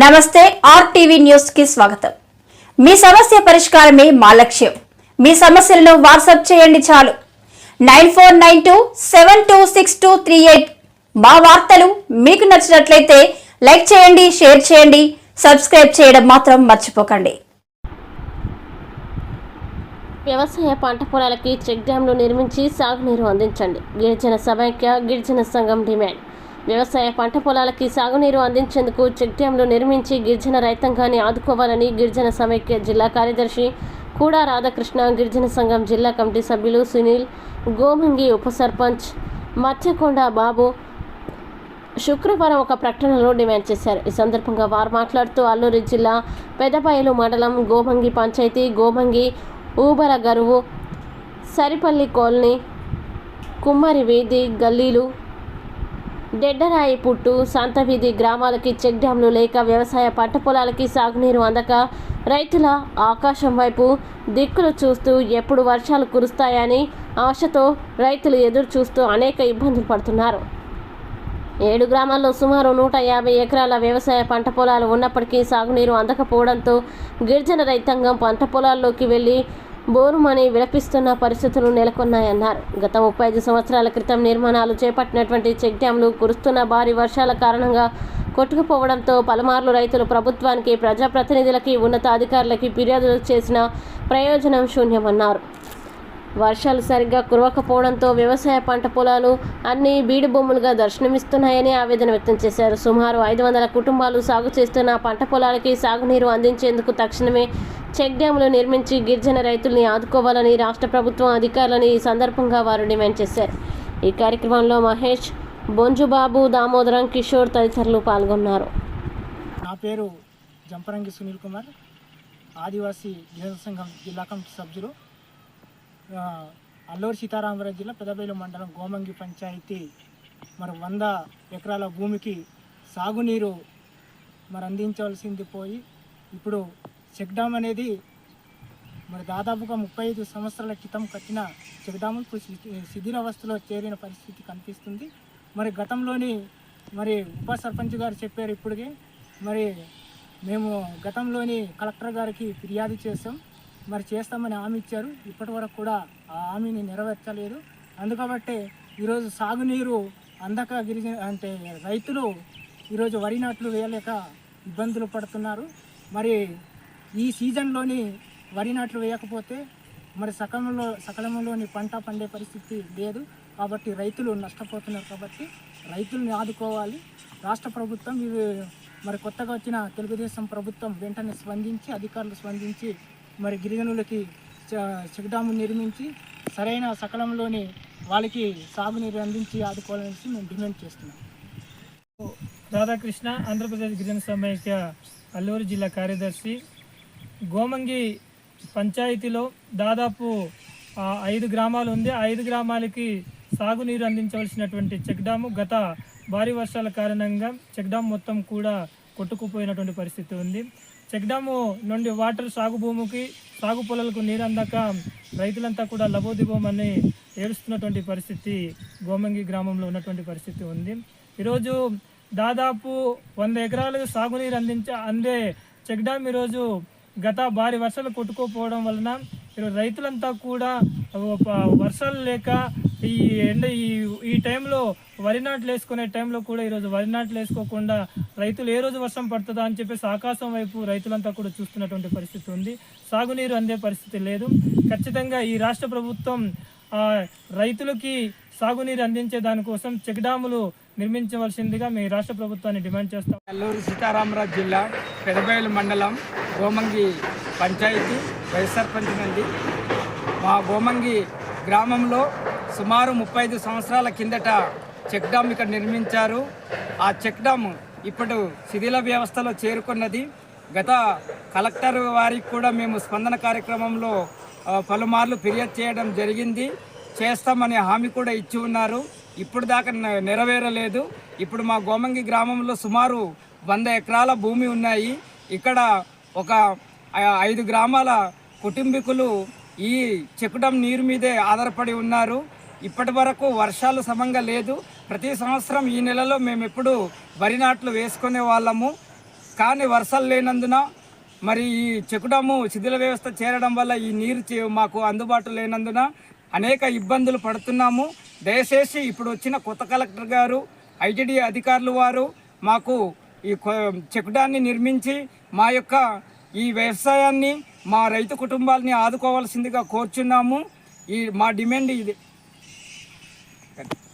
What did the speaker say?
నమస్తే ఆర్టీవీ న్యూస్కి స్వాగతం. మీ సమస్య పరిష్కారమే మా లక్ష్యం. మీ సమస్యలను వాట్సాప్ చేయండి చాలు. Nine four nine two seven two six two three eight మా వార్తలు మీకు నచ్చినట్లయితే లైక్ చేయండి షేర్ చేయండి సబ్స్క్రైబ్ చేయడం మాత్రం మర్చిపోకండి. వ్యవసాయ పంట పొలాలకి చెక్ డ్యాంలు నిర్మించి సాగునీరు అందించండి. గిరిజన సమైక్య గిరిజన సంఘం డిమాండ్. వ్యవసాయ పంట పొలాలకి సాగునీరు అందించేందుకు చెక్ డ్యాంలు నిర్మించి గిరిజన రైతాంగాన్ని ఆదుకోవాలని గిరిజన సమైక్య జిల్లా కార్యదర్శి కూడా రాధాకృష్ణ గిరిజన సంఘం జిల్లా కమిటీ సభ్యులు సునీల్ గోమంగి ఉప సర్పంచ్ మత్స్యకొండ బాబు శుక్రవారం ఒక ప్రకటనలో డిమాండ్ చేశారు. ఈ సందర్భంగా వారు మాట్లాడుతూ అల్లూరి జిల్లా పెదబయలు మండలం గోమంగి పంచాయతీ గోమంగి ఊబర గరువు సరిపల్లి కాలనీ కుమ్మరి వీధి గల్లీలు డెడ్డరాయి పుట్టు సంతవీధి గ్రామాలకి చెక్ డ్యాంలు లేక వ్యవసాయ పంట పొలాలకి సాగునీరు అందక రైతుల ఆకాశం వైపు దిక్కులు చూస్తూ ఎప్పుడు వర్షాలు కురుస్తాయని ఆశతో రైతులు ఎదురు చూస్తూ అనేక ఇబ్బందులు పడుతున్నారు. ఏడు గ్రామాల్లో సుమారు నూట యాభై ఎకరాల వ్యవసాయ పంట పొలాలు ఉన్నప్పటికీ సాగునీరు అందకపోవడంతో గిరిజన రైతాంగం పంట పొలాల్లోకి వెళ్ళి బోరుమని విలపిస్తున్న పరిస్థితులు నెలకొన్నాయన్నారు. గత ముప్పై ఐదు సంవత్సరాల క్రితం నిర్మాణాలు చేపట్టినటువంటి చెక్ డ్యాంలు కురుస్తున్న భారీ వర్షాల కారణంగా కొట్టుకుపోవడంతో పలుమార్లు రైతులు ప్రభుత్వానికి ప్రజాప్రతినిధులకి ఉన్నతాధికారులకి ఫిర్యాదులు చేసిన ప్రయోజనం శూన్యమన్నారు. వర్షాలు సరిగ్గా కురవకపోవడంతో వ్యవసాయ పంట పొలాలు అన్ని బీడు భూములుగా దర్శనమిస్తున్నాయని ఆవేదన వ్యక్తం చేశారు. సుమారు ఐదు వందల కుటుంబాలు సాగు చేస్తున్న పంట పొలాలకి సాగునీరు అందించేందుకు తక్షణమే చెక్ డ్యాములు నిర్మించి గిరిజన రైతుల్ని ఆదుకోవాలని రాష్ట్ర ప్రభుత్వం అధికారులని ఈ సందర్భంగా వారు డిమాండ్ చేశారు. ఈ కార్యక్రమంలో మహేష్ బొంజుబాబు దామోదరం కిషోర్ తదితరులు పాల్గొన్నారు. నా పేరు జంపరంగి సునీల్ కుమార్. ఆదివాసీ గిరిజన సంఘం జిల్లా కమిటీ సభ్యులు. అల్లూరు సీతారామరాజు జిల్లా పెదబేలు మండలం గోమంగి పంచాయతీ. మరి వంద ఎకరాల భూమికి సాగునీరు మరి అందించవలసింది పోయి ఇప్పుడు చెక్డామ్ అనేది మరి దాదాపుగా ముప్పై ఐదు సంవత్సరాల క్రితం కట్టిన చెక్డామ్ ఇప్పుడు శిథిరావస్థలో చేరిన పరిస్థితి కనిపిస్తుంది. మరి గతంలోని మరి ఉప సర్పంచ్ గారు చెప్పారు ఇప్పటికే. మరి మేము గతంలోని కలెక్టర్ గారికి ఫిర్యాదు చేసాం మరి చేస్తామని హామీ ఇచ్చారు. ఇప్పటి వరకు కూడా ఆ హామీని నెరవేర్చలేదు. అందుకబట్టే ఈరోజు సాగునీరు అందక గిరిజన అంటే రైతులు ఈరోజు వరి నాట్లు వేయలేక ఇబ్బందులు పడుతున్నారు. మరి ఈ సీజన్లోని వరి నాట్లు వేయకపోతే మరి సకాలంలో సకాలంలోని పంట పండే పరిస్థితి లేదు. కాబట్టి రైతులు నష్టపోతున్నారు కాబట్టి రైతుల్ని ఆదుకోవాలి. రాష్ట్ర ప్రభుత్వం ఇవి మరి కొత్తగా వచ్చిన తెలుగుదేశం ప్రభుత్వం వెంటనే స్పందించి అధికారులు స్పందించి మరి గిరిజనులకి చ- నిర్మించి సరైన సకాలంలోని వాళ్ళకి సాగునీరు అందించి ఆదుకోవాలని మేము డిమాండ్ చేస్తున్నాం. రాధాకృష్ణ ఆంధ్రప్రదేశ్ గిరిజన సమైక్య అల్లూరు జిల్లా కార్యదర్శి. గోమంగి పంచాయతీలో దాదాపు ఐదు గ్రామాలు ఉంది. ఐదు గ్రామాలకి సాగునీరు అందించవలసినటువంటి చెక్ డాము గత భారీ వర్షాల కారణంగా చెక్ డామ్ మొత్తం కూడా కొట్టుకుపోయినటువంటి పరిస్థితి ఉంది. చెక్డాము నుండి వాటర్ సాగు భూమికి సాగు పొలాలకు నీరు అందక రైతులంతా కూడా లబోదిబోమని ఏడుస్తున్నటువంటి పరిస్థితి గోమంగి గ్రామంలో ఉన్నటువంటి పరిస్థితి ఉంది. ఈరోజు దాదాపు వంద ఎకరాలకు సాగునీరు అందించ అందే చెక్ డ్యామ్ ఈరోజు గత భారీ వర్షాలు కొట్టుకోపోవడం వలన ఈరోజు రైతులంతా కూడా ఒక వర్షాలు లేక ఈ ఎండ ఈ ఈ టైంలో వరి నాట్లు వేసుకునే టైంలో కూడా ఈరోజు వరి నాట్లు వేసుకోకుండా రైతులు ఏ రోజు వర్షం పడుతుందా అని చెప్పేసి ఆకాశం వైపు రైతులంతా కూడా చూస్తున్నటువంటి పరిస్థితి ఉంది. సాగునీరు అందే పరిస్థితి లేదు. ఖచ్చితంగా ఈ రాష్ట్ర ప్రభుత్వం రైతులకి సాగునీరు అందించే దానికోసం చెక్ డ్యాములు నిర్మించవలసిందిగా మీ రాష్ట్ర ప్రభుత్వాన్ని డిమాండ్ చేస్తాం. అల్లూరు సీతారామరాజు జిల్లా పెదబయలు మండలం గోమంగి పంచాయతీ వైస్ సర్పంచ్ నుండి మా గోమంగి గ్రామంలో సుమారు ముప్పై ఐదు సంవత్సరాల కిందట చెక్ డామ్ ఇక్కడ నిర్మించారు. ఆ చెక్ డామ్ ఇప్పుడు శిథిల వ్యవస్థలో చేరుకున్నది. గత కలెక్టర్ వారికి కూడా మేము స్పందన కార్యక్రమంలో పలుమార్లు ఫిర్యాదు చేయడం జరిగింది. చేస్తామని హామీ కూడా ఇచ్చి ఉన్నారు. ఇప్పుడు దాకా నెరవేరలేదు. ఇప్పుడు మా గోమంగి గ్రామంలో సుమారు వంద ఎకరాల భూమి ఉన్నాయి. ఇక్కడ ఒక ఐదు గ్రామాల కుటుంబీకులు ఈ చెక్కుడం నీరు మీదే ఆధారపడి ఉన్నారు. ఇప్పటి వరకు వర్షాలు సమంగా లేదు. ప్రతి సంవత్సరం ఈ నెలలో మేము ఎప్పుడు వరి నాట్లు వేసుకునే వాళ్ళము. కానీ వర్షాలు లేనందున మరి ఈ చెకుడము శిథిల వ్యవస్థ చేరడం వల్ల ఈ నీరు చే- మాకు అందుబాటు లేనందున అనేక ఇబ్బందులు పడుతున్నాము. దయచేసి ఇప్పుడు వచ్చిన కొత్త కలెక్టర్ గారు ఐటీడీ అధికారులు వారు మాకు ఈ కొ- చెకుడాన్ని నిర్మించి మా యొక్క ఈ వ్యవసాయాన్ని మా రైతు కుటుంబాలని ఆదుకోవాల్సిందిగా కోరుచున్నాము. ఈ మా డిమాండ్ ఇది. and